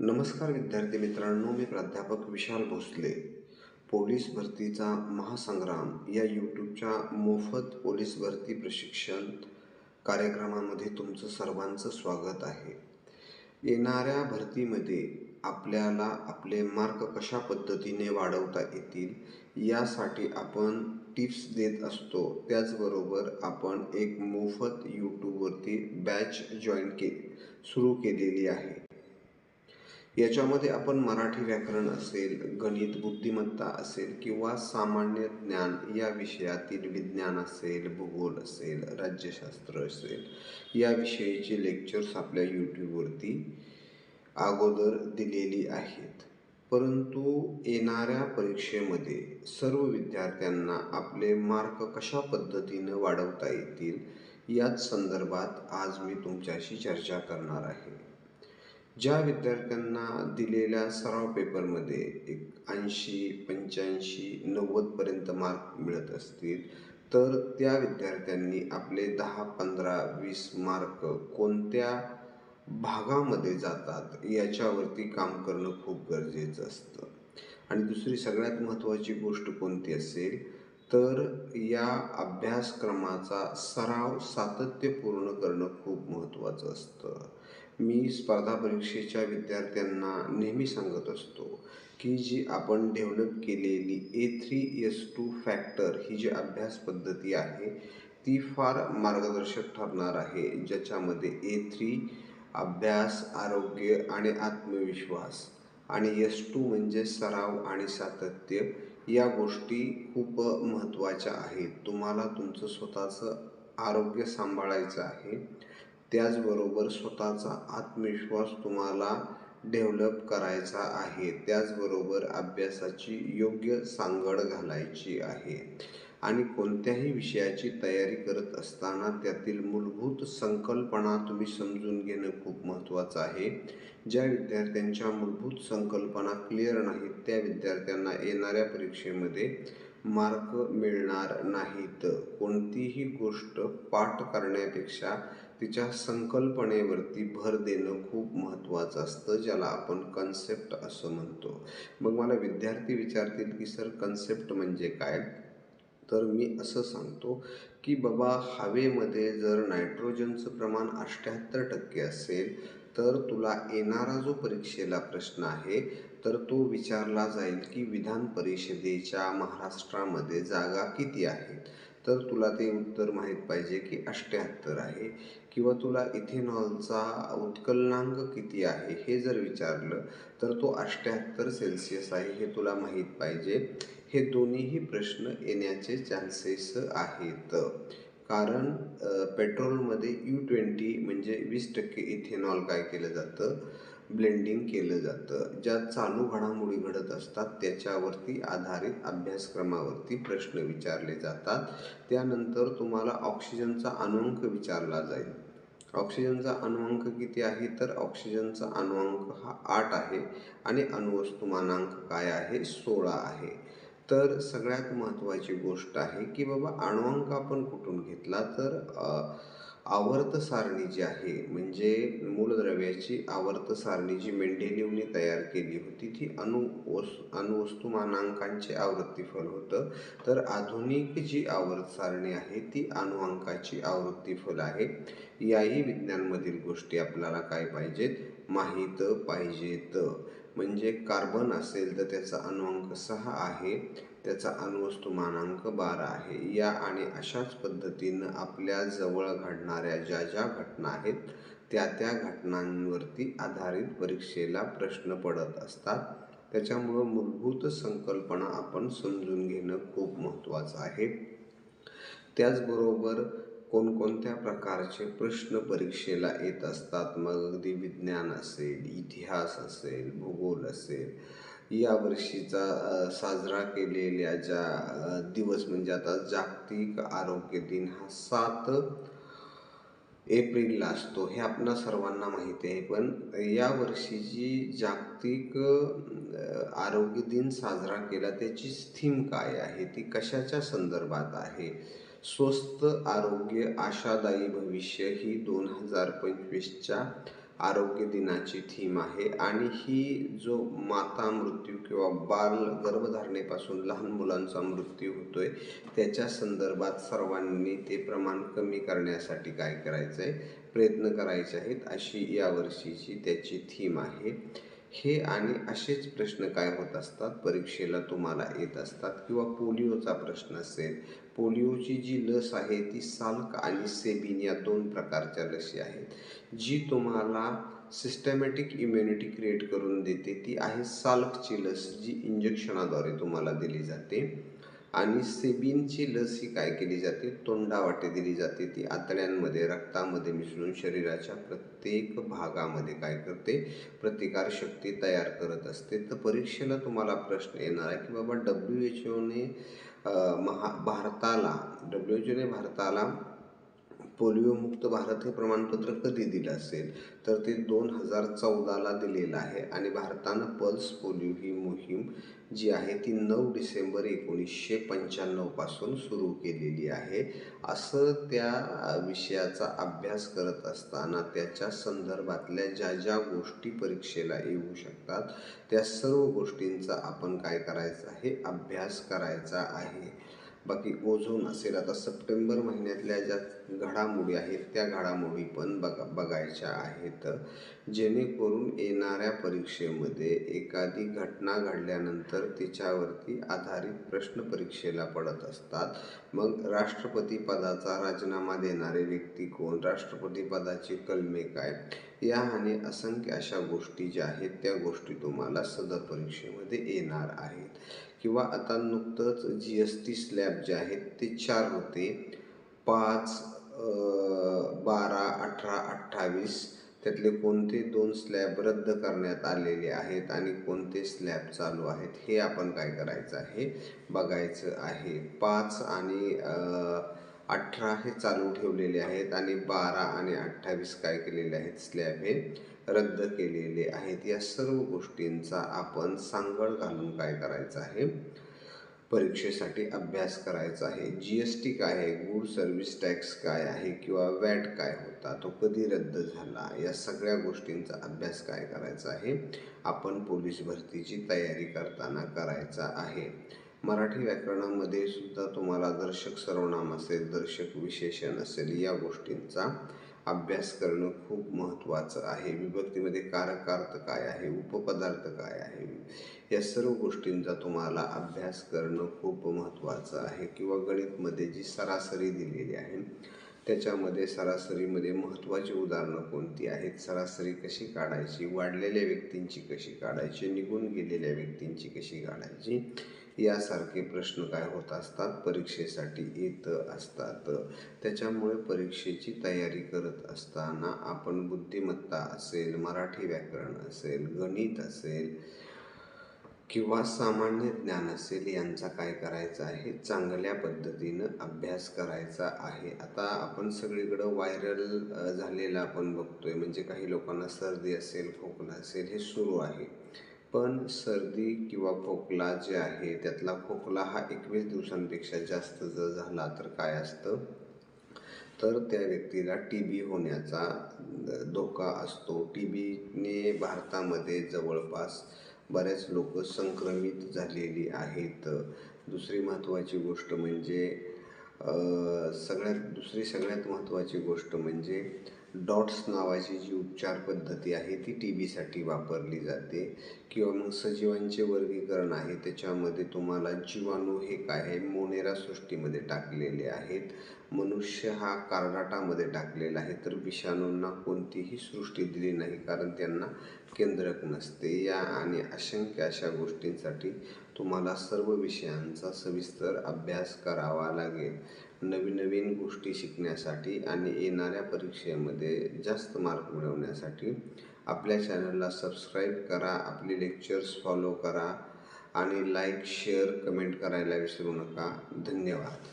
नमस्कार विद्यार्थी मित्रांनो मी प्राध्यापक विशाल भोसले. पोलीस भरतीचा महासंग्राम या यूट्यूबच्या मोफत पोलीस भरती प्रशिक्षण कार्यक्रमामध्ये तुमचं सर्वांचं स्वागत आहे. येणाऱ्या भरतीमध्ये आपल्याला आपले मार्क कशा पद्धतीने वाढवता येतील यासाठी आपण टिप्स देत असतो. त्याचबरोबर आपण एक मोफत यूट्यूबवरती बॅच जॉईन के सुरू केलेली आहे. याच्यामध्ये आपण मराठी व्याकरण असेल गणित बुद्धिमत्ता असेल किंवा सामान्य ज्ञान या विषयातील विज्ञान असेल भूगोल असेल राज्यशास्त्र असेल या विषयीचे लेक्चर्स आपल्या यूट्यूबवरती अगोदर दिलेली आहेत. परंतु येणाऱ्या परीक्षेमध्ये सर्व विद्यार्थ्यांना आपले मार्क कशा पद्धतीनं वाढवता येतील याच संदर्भात आज मी तुमच्याशी चर्चा करणार आहे. ज्या विद्यार्थ्यांना दिलेल्या सराव पेपरमध्ये एक ऐंशी पंच्याऐंशी नव्वदपर्यंत मार्क मिळत असतील तर त्या विद्यार्थ्यांनी आपले दहा पंधरा वीस मार्क कोणत्या भागामध्ये जातात याच्यावरती काम करणं खूप गरजेचं असतं. आणि दुसरी सगळ्यात महत्त्वाची गोष्ट कोणती असेल? तर या अभ्यासक्रमाचा सराव सातत्यपूर्ण करणं खूप महत्त्वाचं असतं. मी स्पर्धा परीक्षेच्या विद्यार्थ्यांना नेहमी सांगत असतो की जी आपण डेव्हलप केलेली A three S two factor ही जी अभ्यास पद्धती आहे ती फार मार्गदर्शक ठरणार आहे ज्याच्यामध्ये ए थ्री अभ्यास आरोग्य आणि आत्मविश्वास आणि एस टू म्हणजे सराव आणि सातत्य या गोष्टी खूप महत्त्वाच्या आहेत. तुम्हाला तुमचं स्वतःचं आरोग्य सांभाळायचं आहे. त्याचबरोबर स्वतःचा आत्मविश्वास तुम्हाला डेव्हलप करायचा आहे. त्याचबरोबर अभ्यासाची योग्य सांगड घालायची आहे. आणि कोणत्याही विषयाची तयारी करत असताना त्यातील मूलभूत संकल्पना तुम्ही समजून घेणं खूप महत्त्वाचं आहे. ज्या विद्यार्थ्यांच्या मूलभूत संकल्पना क्लिअर नाहीत त्या विद्यार्थ्यांना येणाऱ्या परीक्षेमध्ये मार्क मिळणार नाहीत. कोणतीही गोष्ट पाठ करण्यापेक्षा तिच्या संकल्पनेवरती भर देणं खूप महत्त्वाचं असतं ज्याला आपण कन्सेप्ट असं म्हणतो. मग मला विद्यार्थी विचारतील की सर कन्सेप्ट म्हणजे काय? तर मी असं सांगतो की बाबा हवेमध्ये जर नायट्रोजनचं प्रमाण अठ्ठ्याहत्तर टक्के असेल तर तुला येणारा जो परीक्षेला प्रश्न आहे तर तो विचारला जाईल की विधान परिषदेच्या महाराष्ट्रामध्ये जागा किती आहेत तर तुला ते उत्तर माहीत पाहिजे की अष्ट्याहत्तर आहे. किंवा तुला इथेनॉलचा उत्कलनांक किती आहे हे जर विचारलं तर तो अष्ट्याहत्तर सेल्सिअस आहे हे तुला माहीत पाहिजे. हे दोन्हीही प्रश्न येण्याचे चान्सेस आहेत. कारण पेट्रोलमध्ये यू ट्वेंटी म्हणजे वीस टक्के इथेनॉल काय केलं जातं? ब्लेंडिंग केलं जातं. ज्या चालू घडामोडी घडत असतात त्याच्यावरती आधारित अभ्यासक्रमावरती प्रश्न विचारले जातात. त्यानंतर तुम्हाला ऑक्सिजनचा अनुअंक विचारला जाईल. ऑक्सिजनचा अनुअंक किती आहे? तर ऑक्सिजनचा अनुअंक हा आठ आहे. आणि अणुवस्तुमानांक काय आहे? सोळा आहे. तर सगळ्यात महत्त्वाची गोष्ट आहे की बाबा अणुअंक आपण कुठून घेतला तर आवर्त सारणी जी आहे म्हणजे मूलद्रव्याची आवर्त सारणी जी मेंडेलिवने तयार केली होती ती अणु अणुवस्तुमानांकांचे आवृत्तीफल होतं. तर आधुनिक जी आवर्त सारणी आहे ती अणुअंकाची आवृत्तीफल आहे. याही विज्ञानमधील गोष्टी आपल्याला काय पाहिजेत? माहीत पाहिजेत. म्हणजे कार्बन असेल तर त्याचा अणुअंक सहा आहे त्याचा अणुवस्तुमानांक बारा आहे. या आणि अशाच पद्धतीनं आपल्या जवळ घडणाऱ्या ज्या ज्या घटना आहेत त्या त्या घटनांवरती आधारित परीक्षेला प्रश्न पडत असतात. त्याच्यामुळं मूलभूत संकल्पना आपण समजून घेणं खूप महत्त्वाचं आहे. त्याचबरोबर कोणकोणत्या प्रकारचे प्रश्न परीक्षेला येत असतात? मग अगदी विज्ञान असेल इतिहास असेल भूगोल असेल या वर्षीचा साजरा केलेल्या ज्या दिवस म्हणजे आता जागतिक आरोग्य दिन हा सात एप्रिलला असतो. हे आपणा सर्वांना माहिती आहे. पण या वर्षीची जागतिक आरोग्य दिन साजरा केला त्याची थीम काय आहे? ती कशाच्या संदर्भात आहे? स्वस्त आरोग्य आशादायी भविष्य ही दोन हजार पंचवीसच्या आरोग्य दिनाची थीम आहे. आणि ही जो माता मृत्यू किंवा बाल गर्भधारणेपासून लहान मुलांचा मृत्यू होतोय त्याच्या संदर्भात सर्वांनी ते प्रमाण कमी करण्यासाठी काय करायचं आहे प्रयत्न करायचे आहेत अशी यावर्षीची त्याची थीम आहे. हे आणि असेच प्रश्न काय होत असतात? परीक्षेला तुम्हाला येत असतात किंवा पोलिओचा प्रश्न असेल. पोलिओची जी लस आहे ती साल्क आणि सेबिन या दोन प्रकारच्या लसी आहेत. जी तुम्हाला सिस्टमॅटिक इम्युनिटी क्रिएट करून देते ती आहे साल्कची लस जी इंजेक्शनाद्वारे तुम्हाला दिली जाते. आणि सेबिनची लस ही काय केली जाते? तोंडावाटे दिली जाते. ती आतड्यांमध्ये रक्तामध्ये मिसळून शरीराच्या प्रत्येक भागामध्ये काय करते? प्रतिकारशक्ती तयार करत असते. तर परीक्षेला तुम्हाला प्रश्न येणार आहे की बाबा डब्ल्यू एच ओने महा भारताला डब्ल्यू एच ओने भारताला पोलिओमुक्त भारत हे प्रमाणपत्र कधी दिलं असेल? तर ते दोन हजार चौदाला दिलेलं आहे आणि भारतानं पल्स पोलिओ ही मोहीम जी आहे ती नऊ डिसेंबर एकोणीसशे पंच्याण्णवपासून सुरू केलेली आहे. असं त्या विषयाचा अभ्यास करत असताना त्याच्या संदर्भातल्या ज्या ज्या गोष्टी परीक्षेला येऊ शकतात त्या सर्व गोष्टींचा आपण काय करायचं आहे? अभ्यास करायचा आहे. बाकी ओझोन असेल आता सप्टेंबर महिन्यातल्या ज्या घडामोडी आहेत त्या घडामोडी पण बघा बघायच्या आहेत. जेणेकरून येणाऱ्या परीक्षेमध्ये एखादी घटना घडल्यानंतर तिच्यावरती आधारित प्रश्न परीक्षेला पडत असतात. मग राष्ट्रपती पदाचा राजीनामा देणारे व्यक्ती कोण? राष्ट्रपती पदाची कलमे काय? या आणि असंख्य अशा गोष्टी ज्या आहेत त्या गोष्टी तुम्हाला सदर परीक्षेमध्ये येणार आहेत. किंवा आता नुकतंच जी एस टी स्लॅब जे आहेत ते चार होते. पाच बारा अठरा अठ्ठावीस त्यातले कोणते दोन स्लॅब रद्द करण्यात आलेले आहेत आणि कोणते स्लॅब चालू आहेत हे आपण काय करायचं आहे? बघायचं आहे. पाच आणि अठरा हे चालू ठेवलेले आहेत आणि बारा आणि अठ्ठावीस काय केलेले आहेत? स्लॅब हे रद्द केलेले आहेत. या सर्व गोष्टींचा आपण सांगड घालून काय करायचं आहे? परीक्षेसाठी अभ्यास करायचा आहे. जी एस टी काय आहे? गुड सर्व्हिस टॅक्स काय आहे? किंवा वॅट काय होता? तो कधी रद्द झाला? या सगळ्या गोष्टींचा अभ्यास काय करायचा आहे? आपण पोलीस भरतीची तयारी करताना करायचा आहे. मराठी व्याकरणामध्ये सुद्धा तुम्हाला दर्शक सर्वनाम असेल दर्शक विशेषण असेल या गोष्टींचा अभ्यास करणं खूप महत्त्वाचं आहे. विभक्तीमध्ये कारकार्थ काय आहे उपपदार्थ काय आहे या सर्व गोष्टींचा तुम्हाला अभ्यास करणं खूप महत्त्वाचं आहे. किंवा गणितमध्ये जी सरासरी दिलेली आहे त्याच्यामध्ये सरासरीमध्ये महत्त्वाची उदाहरणं कोणती आहेत? सरासरी कशी काढायची? वाढलेल्या व्यक्तींची कशी काढायची? निघून गेलेल्या व्यक्तींची कशी काढायची? यासारखे प्रश्न काय होत असतात? परीक्षेसाठी येत असतात. त्याच्यामुळे परीक्षेची तयारी करत असताना आपण बुद्धिमत्ता असेल मराठी व्याकरण असेल गणित असेल किंवा सामान्य ज्ञान असेल यांचा काय करायचा आहे? चांगल्या पद्धतीनं अभ्यास करायचा आहे. आता आपण सगळीकडं व्हायरल झालेला आपण बघतोय. म्हणजे काही लोकांना सर्दी असेल खोकला असेल हे सुरू आहे. पण सर्दी किंवा खोकला जे आहे त्यातला खोकला हा एकवीस दिवसांपेक्षा जास्त जर झाला तर काय असतं? तर त्या व्यक्तीला टी बी होण्याचा धोका असतो. टी बीने भारतामध्ये जवळपास बऱ्याच लोक संक्रमित झालेली आहेत. दुसरी महत्त्वाची गोष्ट म्हणजे सगळ्यात दुसरी सगळ्यात महत्त्वाची गोष्ट म्हणजे डॉट्स नावाची जी उपचार पद्धती आहे ती टी बीसाठी वापरली जाते किंवा मग सजीवांचे वर्गीकरण आहे त्याच्यामध्ये तुम्हाला जीवाणू हे काय आहे मोनेरा सृष्टीमध्ये टाकलेले आहेत. मनुष्य हा कार्डाटामध्ये टाकलेला आहे तर विषाणूंना कोणतीही सृष्टी दिली नाही कारण त्यांना केंद्रक नसते. या आणि असंख्य अशा गोष्टींसाठी तुम्हाला सर्व विषयांचा सविस्तर अभ्यास करावा लागेल. नवीन नवीन गोष्टी शिकण्यासाठी आणि येणाऱ्या परीक्षेमध्ये जास्त मार्क मिळवण्यासाठी आपल्या चॅनलला सबस्क्राईब करा आपले लेक्चर्स फॉलो करा आणि लाईक शेअर कमेंट करायला विसरू नका. धन्यवाद.